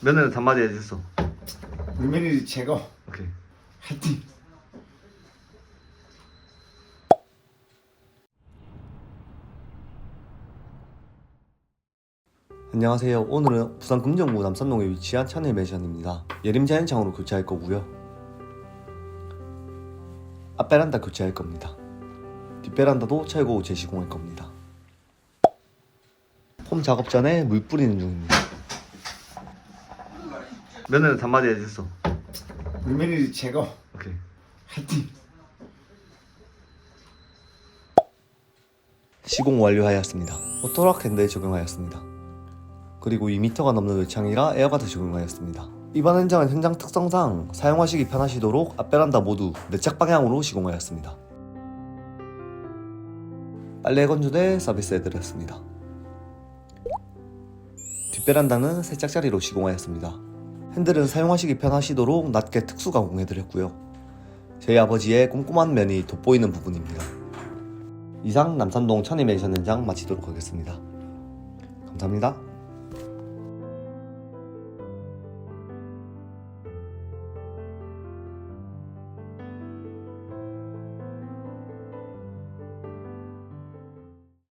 며느리 한마디 해줬어. 며느리 최고 오케이. 화이팅 안녕하세요. 오늘은 부산 금정구 남산동에 위치한 찬일 매션입니다. 예림 자연창으로 교체할 거고요. 앞베란다 교체할 겁니다. 뒷베란다도 철거 재시공할 겁니다. 폼 작업 전에 물 뿌리는 중입니다. 며느리 한마디 해줬어. 며느리 최고 오케이. 화이팅 시공 완료하였습니다. 오토락 핸드에 적용하였습니다. 그리고 2m가 넘는 외창이라 에어가드 적용하였습니다. 이번 현장은 현장 특성상 사용하시기 편하시도록 앞베란다 모두 내착 방향으로 시공하였습니다. 빨래 건조대 서비스해드렸습니다. 뒷베란다는 세 짝짜리로 시공하였습니다. 핸들은 사용하시기 편하시도록 낮게 특수 가공해드렸고요. 저희 아버지의 꼼꼼한 면이 돋보이는 부분입니다. 이상 남산동 천이메이션 현장 마치도록 하겠습니다. 감사합니다.